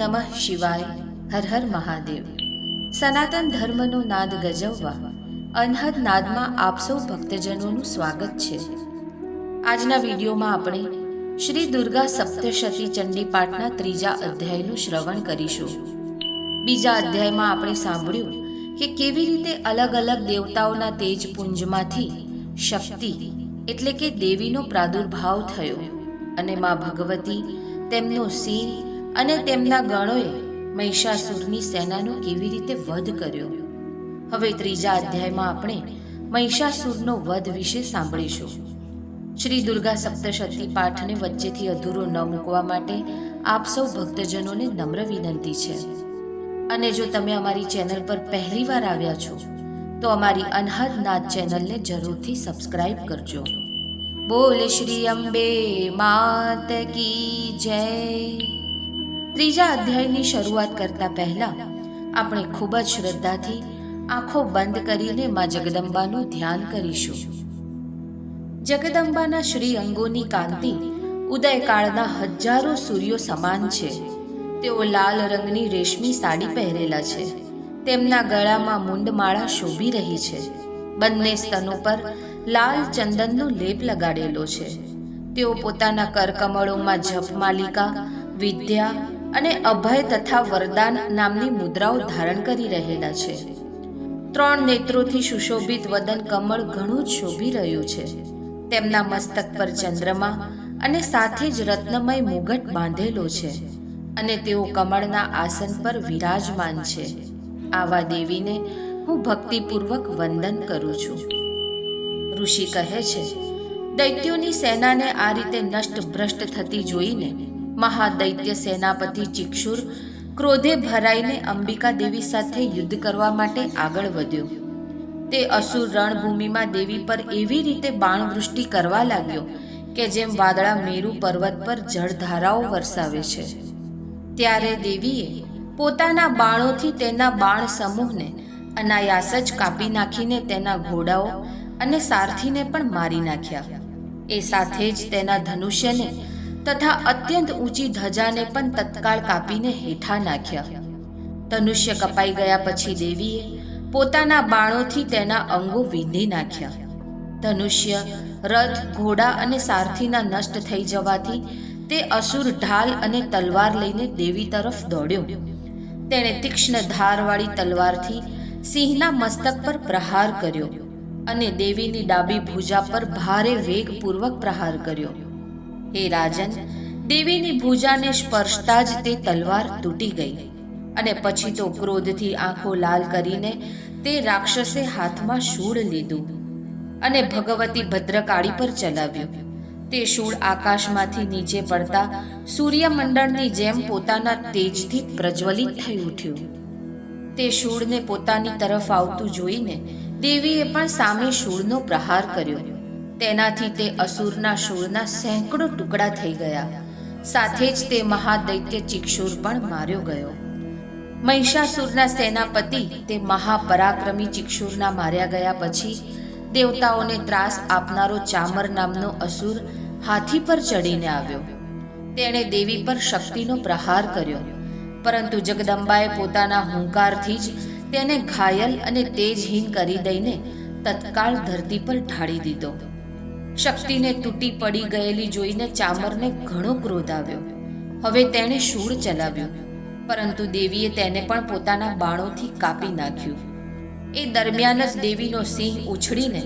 નમઃ શિવાય, હર હર મહાદેવ. સનાતન ધર્મનો નાદ ગજવવા, અનહદ નાદમાં આપ સૌ ભક્તજનોનું સ્વાગત છે. આજના વિડીયોમાં આપણે શ્રી દુર્ગા સપ્તશતી ચંડી પાઠના ત્રીજા અધ્યાયનું શ્રવણ કરીશું. બીજા અધ્યાયમાં આપણે સાંભળ્યું કે કેવી રીતે અલગ અલગ દેવતાઓના તેજપુંજમાંથી શક્તિ એટલે કે દેવીનો પ્રાદુર્ભાવ થયો અને મા ભગવતી તેમનો સિંહ અને તેમના ગણોએ મહિષાસુરની સેનાનો કેવી રીતે વધ કર્યો? હવે ત્રીજા અધ્યાયમાં આપણે મહિષાસુરનો વધ વિશે સાંભળીશું. શ્રી દુર્ગા સપ્તશતી પાઠને વચ્ચેથી અધૂરો ન મૂકવા માટે આપ સૌ ભક્તજનોને નમ્ર વિનંતી છે. અને જો તમે અમારી ચેનલ પર પહેલીવાર આવ્યા છો, તો અમારી અનહદ નાદ ચેનલને જરૂરથી સબસ્ક્રાઇબ કરજો. બોલ શ્રી અંબે, માત કી જય. ત્રીજા અધ્યાયની શરૂઆત કરતા પહેલા આપણે ખૂબ જ શ્રદ્ધાથી આંખો બંધ કરીને માં જગદંબાનું ધ્યાન કરીશું. જગદંબાના શ્રી અંગોની કાંતિ ઉદયકાળના હજારો સૂર્યો સમાન છે. તેઓ લાલ રંગની રેશમી સાડી પહેરેલા છે. તેમના ગળામાં મુંડમાળા શોભી રહી છે. બંને સ્તનો પર લાલ ચંદનનો લેપ લગાડેલો છે. તેઓ પોતાના કરકમળોમાં જપમાલિકા વિદ્યા અને અભય તથા વરદાન નામની મુદ્રાઓ ધારણ કરી રહેલા છે. ત્રણ નેત્રોથી સુશોભિત વદન કમળ ઘણું જ શોભી રહ્યું છે. તેમના મસ્તક પર ચંદ્રમા અને સાથે જ રત્નમય મુગટ બાંધેલો છે અને તેઓ કમળના આસન પર વિરાજમાન છે. આવા દેવીને હું ભક્તિપૂર્વક વંદન કરું છું. ઋષિ કહે છે, દૈત્યોની સેનાને આ રીતે નષ્ટ ભ્રષ્ટ થતી જોઈને મહાદૈત્ય સેનાપતિ ચિક્ષુર ક્રોધે ભરાઈને અંબિકા દેવી સાથે યુદ્ધ કરવા માટે આગળ વધ્યો. તે અસુર રણભૂમિમાં દેવી પર એવી રીતે બાણવૃષ્ટિ કરવા લાગ્યો કે જેમ વાદળા મેરુ પર્વત પર જળધારાઓ વરસાવે છે. ત્યારે દેવીએ પોતાના બાણોથી તેના બાણ સમૂહને અનાયાસ જ કાપી નાખીને તેના ઘોડાઓ અને સારથીને પણ મારી નાખ્યા. એ સાથે જ તેના ધનુષ્યને તથા અત્યંત ઊંચી ધજાને પણ તત્કાળ કાપીને હેઠા નાખ્યા. ધનુષ્ય કપાઈ ગયા પછી દેવીએ પોતાના બાણોથી તેના અંગો વીંધી નાખ્યા. ધનુષ્ય, રથ, ઘોડા અને સારથીના નષ્ટ થઈ જવાથી તે અસુર ઢાલ અને તલવાર લઈને દેવી તરફ દોડ્યો. તેણે તીક્ષ્ણ ધારવાળી તલવારથી સિંહના મસ્તક પર પ્રહાર કર્યો અને દેવીની ડાબી ભુજા પર ભારે વેગપૂર્વક પ્રહાર કર્યો. હે રાજન, દેવીની ભુજાને સ્પર્શતા જ તે તલવાર તૂટી ગઈ અને પછી તો ક્રોધથી આંખો લાલ કરીને તે રાક્ષસે હાથમાં શૂળ લીધું અને ભગવતી ભદ્રકાળી પર ચલાવ્યું. તે શૂળ આકાશમાંથી નીચે પડતા સૂર્યમંડળની જેમ પોતાના તેજથી પ્રજ્વલિત થઈ ઉઠ્યું. તે શૂળને પોતાની તરફ આવતું જોઈને દેવીએ પણ સામે શૂળનો પ્રહાર કર્યો. તેનાથી તે અસુરના શૂળના સેંકડો ટુકડા થઈ ગયા. સાથે જ તે મહાદૈત્ય ચિક્ષુર પણ માર્યો ગયો. મહિષાસુરના સેનાપતિ તે મહાપરાક્રમી ચિક્ષુરના માર્યા ગયા પછી દેવતાઓને ત્રાસ આપનારો ચામર નામનો અસુર હાથી પર ચડીને આવ્યો. તેણે દેવી પર શક્તિનો પ્રહાર કર્યો. પરંતુ જગદંબાએ પોતાના હુંકારથી જ તેને ઘાયલ અને તેજહીન કરી દઈને તત્કાળ ધરતી પર ઢાળી દીધો. શક્તિને તૂટી પડી ગયેલી જોઈને ચામરને ઘણો ક્રોધ આવ્યો. હવે તેણે શૂળ ચલાવ્યું, પરંતુ દેવીએ તેને પણ પોતાના બાણોથી કાપી નાખ્યું. એ દરમિયાન જ દેવીનો સિંહ ઉછળીને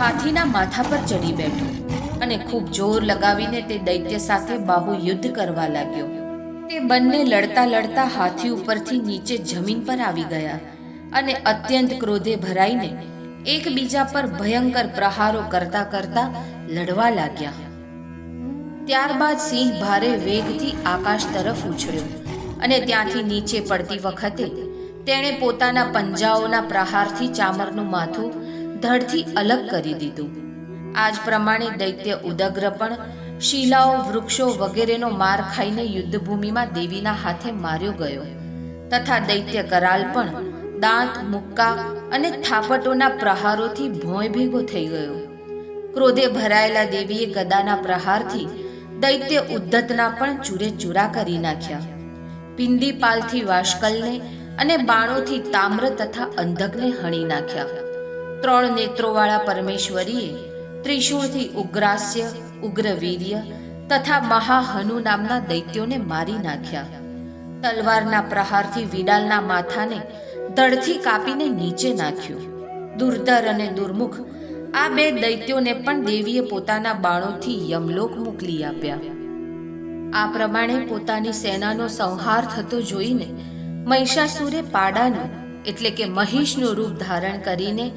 હાથીના માથા પર ચડી બેઠો અને ખૂબ જોર લગાવીને તે દૈત્ય સાથે બાહુ યુદ્ધ કરવા લાગ્યો. તે બંને લડતા લડતા હાથી ઉપરથી નીચે જમીન પર આવી ગયા અને અત્યંત ક્રોધે ભરાઈને એકબીજા પર ભયંકર પ્રહારો કરતા કરતા લડવા લાગ્યા. ત્યારબાદ સિંહ ભારે વેગથી આકાશ તરફ ઉછળ્યો અને ત્યાંથી નીચે પડતી વખતે તેણે પોતાના પંજાઓના પ્રહારથી ચામરનું માથું ધડથી અલગ કરી દીધું. આજ પ્રમાણે દૈત્ય ઉદગ્ર પણ શિલાઓ, વૃક્ષો વગેરેનો માર ખાઈને યુદ્ધભૂમિમાં દેવીના હાથે માર્યો ગયો તથા દૈત્ય કરાલ પણ દાંત, મુક્કા અને થાપટોના પ્રહારોથી ભોંય ભેગો થઈ ગયો. ક્રોધે ભરાયેલા દેવીએ ગદાના પ્રહારથી દૈત્ય ઉદ્ધતના પણ ચૂરે ચૂરા કરી નાખ્યા. પિંડીપાલથી વાશકલને અને બાણોથી તામ્ર તથા અંધકને હણી નાખ્યા. ત્રણ નેત્રોવાળા પરમેશ્વરીએ ત્રિશૂળથી ઉગ્રાસ્ય, ઉગ્રવીર્ય તથા મહાહનુ નામના દૈત્યોને મારી નાખ્યા. તલવારના પ્રહારથી વિડાલના માથાને ધડથી કાપીને નીચે નાખ્યું. દુર્ધર અને દુર્મુખ આ બે દૈત્યોને પણ દેવીએ પોતાના બાણોથી યમલોક મોકલી આપ્યા. આ પ્રમાણે પોતાની સેનાનો સંહાર થતો જોઈને મહિષાસુરે પાડાનું, એટલે કે મહિષનું રૂપ ધારણ કરીને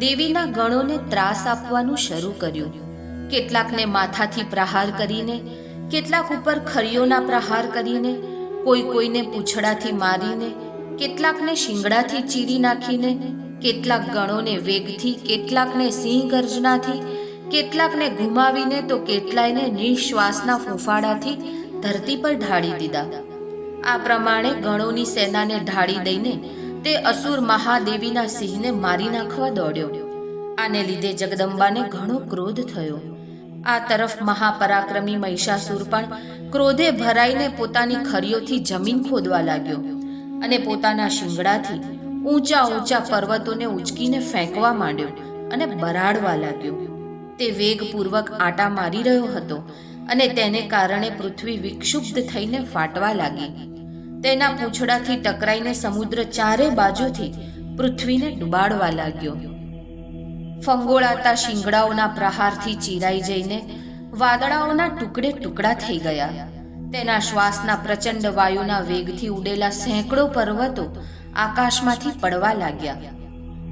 દેવીના ગણોને ત્રાસ આપવાનું શરૂ કર્યું. કેટલાકને માથાથી પ્રહાર કરીને, કેટલાક ઉપર ખરીઓના પ્રહાર કરીને, કોઈ કોઈને પૂંછડાથી મારીને, કેટલાકને શિંગડાથી ચીરી નાખીને કેટલાક ગણોને વેગથી, કેટલાકને સિંહ ગર્જનાથી કેટલાકને ઘુમાવીને તો કેટલાયને નિશ્વાસના ફૂંફાડાથી ધરતી પર ઢાળી દીધા. આ પ્રમાણે ગણોની સેનાને ઢાળી દઈને તે અસુર મહાદેવીના સિંહને મારી નાખવા દોડ્યો. આને લીધે જગદંબાને ઘણો ક્રોધ થયો. આ તરફ મહાપરાક્રમી મહિષાસુર પણ ક્રોધે ભરાઈને પોતાની ખરીઓથી જમીન ખોદવા લાગ્યો અને પોતાના શિંગડાથી ઊંચા ઊંચા પર્વતોને ઉચકીને ફેંકવા માંડ્યો અને બરાડવા લાગ્યો. તે વેગપૂર્વક આટા મારી રહ્યો હતો અને તેને કારણે પૃથ્વી વિક્ષુબ્ધ થઈને ફાટવા લાગી. તેના પૂંછડાથી ટકરાઈને સમુદ્ર ચારે બાજુથી પૃથ્વીને ડુબાડવા લાગ્યો. ફંગોળાતા શિંગડાઓના પ્રહારથી ચીરાઈ જઈને વાદળાઓના ટુકડે ટુકડા થઈ ગયા. તેના શ્વાસના પ્રચંડ વાયુના વેગથી ઉડેલા સેંકડો પર્વતો આકાશમાંથી પડવા લાગ્યા.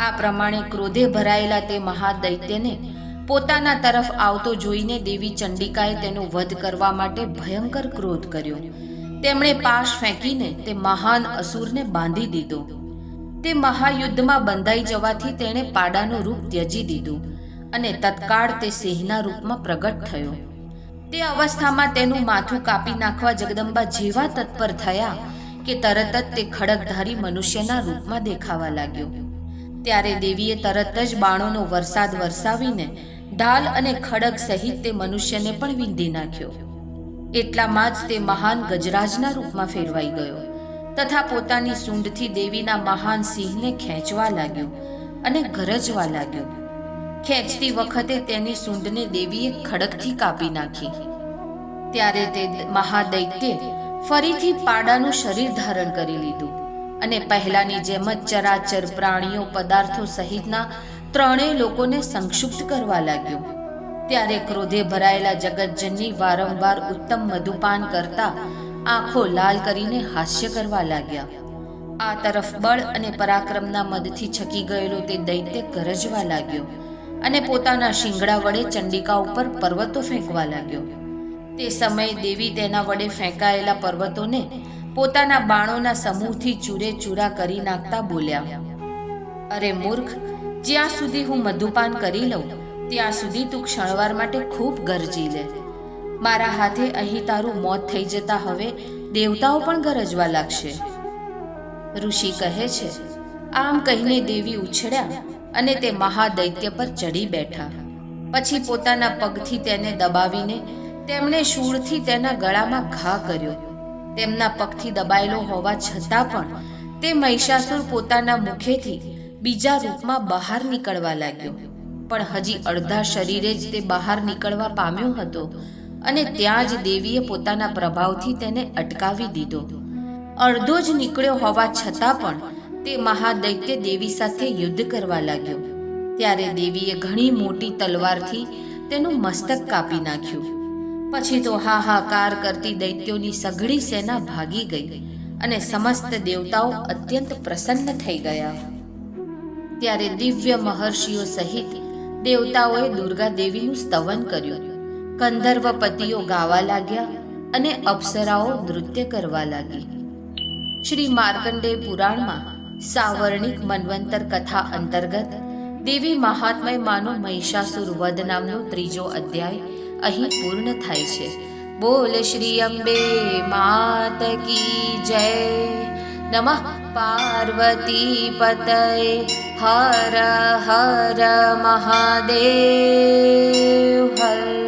આ પ્રમાણે ક્રોધે ભરાયેલા તે મહાદૈત્યને પોતાના તરફ આવતો જોઈને દેવી ચંડિકાએ તેનો વધ કરવા માટે ભયંકર ક્રોધ કર્યો. તેમણે પાશ ફેંકીને તે મહાન અસુરને બાંધી દીધો. તે મહાયુદ્ધમાં બંધાઈ જવાથી તેણે પાડાનું રૂપ ત્યજી દીધું અને તત્કાળ તે સિંહના રૂપમાં પ્રગટ થયો. તે અવસ્થામાં તેનું માથું કાપી નાખવા જગદંબા જેવા તત્પર થયા કે તરત જ તે ખડકધારી મનુષ્યના રૂપમાં દેખાવા લાગ્યો. ત્યારે દેવીએ તરત જ બાણોનો વરસાદ વરસાવીને ઢાલ અને ખડગ સહિત તે મનુષ્યને પણ વિંધી નાખ્યો. એટલામાં જ તે મહાન ગજરાજના રૂપમાં ફેરવાઈ ગયો તથા પોતાની સૂંઢથી દેવીના મહાન સિંહને ખેંચવા લાગ્યો અને ગરજવા લાગ્યો. ખેંચતી વખતે તેની સૂંઢને દેવીએ ખડકથી કાપી નાખી. ત્યારે તે મહાદૈત્યે ફરીથી પાડાનું શરીર ધારણ કરી લીધું અને પહેલાની જેમ જ ચરાચર પ્રાણીઓ, પદાર્થો સહિતના ત્રણેય લોકોને સંક્ષુપ્ત કરવા લાગ્યો. ત્યારે ક્રોધે ભરાયેલા જગતજનની વારંવાર ઉત્તમ મધુપાન કરતા આંખો લાલ કરીને હાસ્ય કરવા લાગ્યા. આ તરફ બળ અને પરાક્રમના મદથી છકી ગયેલો તે દૈત્ય ગરજવા લાગ્યો અને પોતાના શિંગડા વડે ચંડિકા ઉપર પર્વતો ફેંકવા લાગ્યો. તે સમયે દેવી તેના વડે ફેંકાયેલા પર્વતોને પોતાના બાણોના સમૂહથી ચૂરે ચૂરા કરી નાખતા બોલ્યા, અરે મૂર્ખ, જ્યાં સુધી હું મધુપાન કરી લઉં, ત્યાં સુધી તું ક્ષણવાર માટે ખૂબ ગરજી લે. મારા હાથે અહીં તારું મોત થઈ જતા હવે દેવતાઓ પણ ગરજવા લાગશે. ઋષિ કહે છે, આમ કહીને દેવી ઉછળ્યા અને તે મહાદૈત્ય પર ચડી બેઠા. પછી પોતાના પગથી તેને દબાવીને તેમણે શૂળથી તેના ગળામાં ઘા કર્યો. તેમના પગથી દબાયેલો હોવા છતાં પણ તે મહિષાસુર પોતાના મુખેથી બીજા રૂપમાં બહાર નીકળવા લાગ્યો. પણ હજી અડધા શરીરે જ તે બહાર નીકળવા પામ્યો હતો અને ત્યાં જ દેવીએ પોતાના પ્રભાવથી તેને અટકાવી દીધો. અડધો જ નીકળ્યો હોવા છતાં પણ તે મહાદૈત્ય દેવી સાથે યુદ્ધ કરવા લાગ્યો. ત્યારે દેવીએ ઘણી મોટી તલવારથી તેનું મસ્તક કાપી નાખ્યું. પછી તો હાહાકાર કરતી દૈત્યોની સઘળી સેના ભાગી ગઈ અને સમસ્ત દેવતાઓ અત્યંત પ્રસન્ન થઈ ગયા. ત્યારે દિવ્ય મહર્ષિઓ સહિત દેવતાઓએ દુર્ગા દેવીનું સ્તવન કર્યું. કંદર્વ પતિઓ ગાવા લાગ્યા અને અપ્સરાઓ નૃત્ય કરવા લાગી. શ્રી માર્કંડેય પુરાણમાં સાવર્ણિક મન્વંતર કથા અંતર્ગત દેવી મહાત્મય માનો મહિષાસુર વધ નામનો ત્રીજો અધ્યાય અહીં પૂર્ણ થાય છે. બોલ શ્રી અંબે માત કી જય. નમઃ પાર્વતી પતય. હર હર મહાદેવ.